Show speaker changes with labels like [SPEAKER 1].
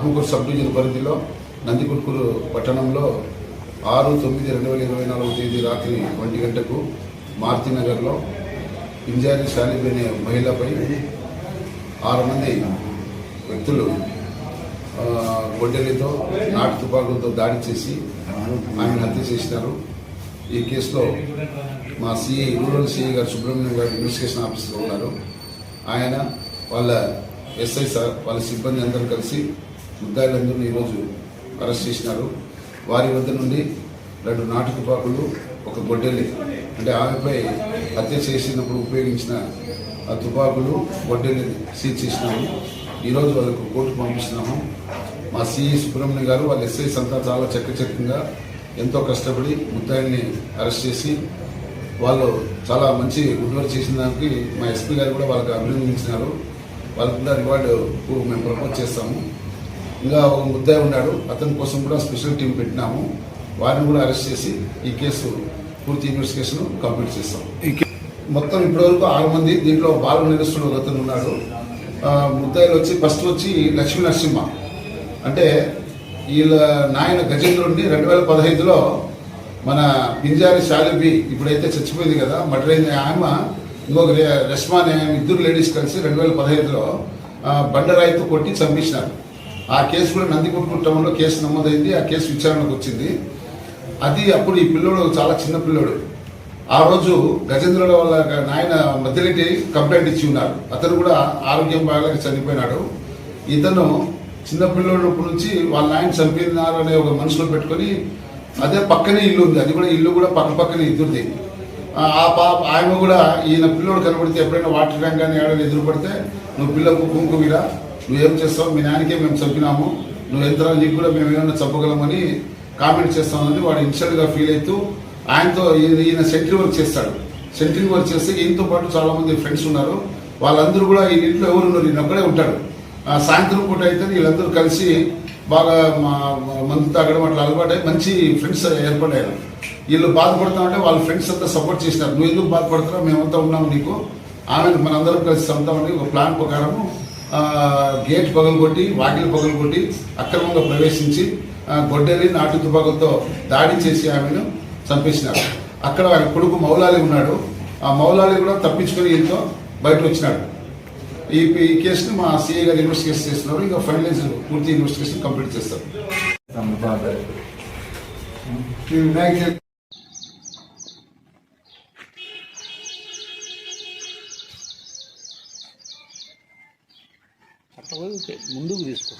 [SPEAKER 1] Atmakur sub division పరిధిలో నందికొట్కూరు పట్టణంలో ఆరు తొమ్మిది రెండు వేల ఇరవై నాలుగవ తేదీ రాత్రి ఒంటి గంటకు మారుతినగర్లో పింజారి శాలిబ్ అనే మహిళపై ఆరు మంది వ్యక్తులు గొడ్డలితో నాటు తుపాకులతో దాడి చేసి ఆమెను హత్య చేసినారు. ఈ కేసులో మా సిఐ రూరల్ సిఐ గారు సుబ్రహ్మణ్యం గారు ఇన్వెస్టిగేషన్ ఆఫీసర్ ఉన్నారు. ఆయన వాళ్ళ ఎస్ఐ సార్ వాళ్ళ సిబ్బంది అందరూ కలిసి ముద్దాయిలందరినీ ఈరోజు అరెస్ట్ చేసినారు. వారి వద్ద నుండి రెండు నాటు తుపాకులు ఒక గొడ్డలి అంటే ఆమెపై హత్య చేసినప్పుడు ఉపయోగించిన ఆ తుపాకులు గొడ్డలి సీజ్ చేసినాము. ఈరోజు వాళ్ళకు కోర్టు పంపిస్తున్నాము. మా సిఈ సుబ్రహ్మణ్యం గారు వాళ్ళ ఎస్ఐ అంతా చాలా చక్కచక్కంగా ఎంతో కష్టపడి ముద్దాయిల్ని అరెస్ట్ చేసి వాళ్ళు చాలా మంచి గుడ్ వర్క్ చేసిన దానికి మా ఎస్పీ గారు కూడా వాళ్ళకి అభినందించినారు. వాళ్ళకి కూడా రివార్డు మేము ప్రపోజ్ చేస్తాము. ఇంకా ఒక ముద్దాయి ఉన్నాడు. అతని కోసం కూడా స్పెషల్ టీం పెట్టినాము. వారిని కూడా అరెస్ట్ చేసి ఈ కేసు పూర్తి ఇన్వెస్టిగేషన్ కంప్లీట్ చేస్తాం. మొత్తం ఇప్పటివరకు ఆరు మంది దీంట్లో బాల నిరస్తుడు అతను ఉన్నాడు. ముద్దాయిలు వచ్చి ఫస్ట్ వచ్చి లక్ష్మీ నరసింహ. అంటే వీళ్ళ నాయన గజేంద్రుడిని రెండు వేల పదహైదులో మన పింజారి శాలిబి ఇప్పుడైతే చచ్చిపోయింది కదా మర్డర్ అయింది. ఆమె ఇంకొక రెస్మా అనే ఇద్దరు లేడీస్ కలిసి రెండు వేల పదహైదులో బండరాయితో కొట్టి చంపేసినారు. ఆ కేసు కూడా నందికొట్టు కేసు నమోదైంది ఆ కేసు విచారణకు వచ్చింది. అది అప్పుడు ఈ పిల్లోడు చాలా చిన్న పిల్లోడు. ఆ రోజు గజేంద్రుల వాళ్ళ నాయన మధ్యరెడ్డి కంప్లైంట్ ఇచ్చి ఉన్నారు. అతను కూడా ఆరోగ్యం బాగాలేక చనిపోయినాడు. ఇతను చిన్న పిల్లోడప్పటి నుంచి వాళ్ళ నాయన చంపినారు అనే ఒక మనసులో పెట్టుకొని అదే పక్కనే ఇల్లు ఉంది. అది కూడా ఇల్లు కూడా పక్క పక్కనే ఇద్దరుది ఆ పాప ఆయన కూడా ఈయన పిల్లోడు కనబడితే ఎప్పుడైనా వాటర్ ట్యాంక్ కానీ ఏడని ఎదురు పడితే నువ్వు పిల్లకు కుంకుమిరా నువ్వేం చేస్తావు? మీ నాయనకే మేము చెప్పినాము. నువ్వు ఎంతరా నీకు కూడా మేము ఏమైనా చెప్పగలమని కామెంట్ చేస్తామని వాడు ఇన్షియల్ ఫీల్ అవుతూ ఆయనతో ఈయన ఈయన సెంట్రీ వర్క్ చేస్తాడు. సెంట్రీ వర్క్ చేస్తే ఈయనతో పాటు చాలామంది ఫ్రెండ్స్ ఉన్నారు. వాళ్ళందరూ కూడా ఈ ఇంట్లో ఎవరు ఉన్నారు? ఈయన ఒక్కడే ఉంటాడు. సాయంత్రం పూట అయితే వీళ్ళందరూ కలిసి బాగా మా మందు తాగడం అట్లా అలవాటై మంచి ఫ్రెండ్స్ ఏర్పడారు వీళ్ళు బాధపడతా ఉంటే వాళ్ళ ఫ్రెండ్స్ అంతా సపోర్ట్ చేసినారు. నువ్వు ఎందుకు బాధపడతారో మేమంతా ఉన్నాము నీకు. ఆమె మనందరం కలిసి చదువుతామని ఒక ప్లాన్ ప్రకారము గేట్ పగలగొట్టి వాకిలి పగలగొట్టి అక్రమంగా ప్రవేశించి గొడ్డలి నాటు తుపాకులతో దాడి చేసి ఆమెను చంపేసినారు. అక్కడ ఆయన కొడుకు మౌలాలి ఉన్నాడు. ఆ మౌలాలి కూడా తప్పించుకొని ఈయనతో బయటకు వచ్చినాడు. ఈ ఈ కేసుని మా సిఐ గారు ఇన్వెస్టిగేషన్ చేస్తున్నారు. ఇంకా ఫైనలైజ్ పూర్తి ఇన్వెస్టిగేషన్ కంప్లీట్ చేస్తారు.
[SPEAKER 2] అట్లా పోయి ముందుకు తీసుకో.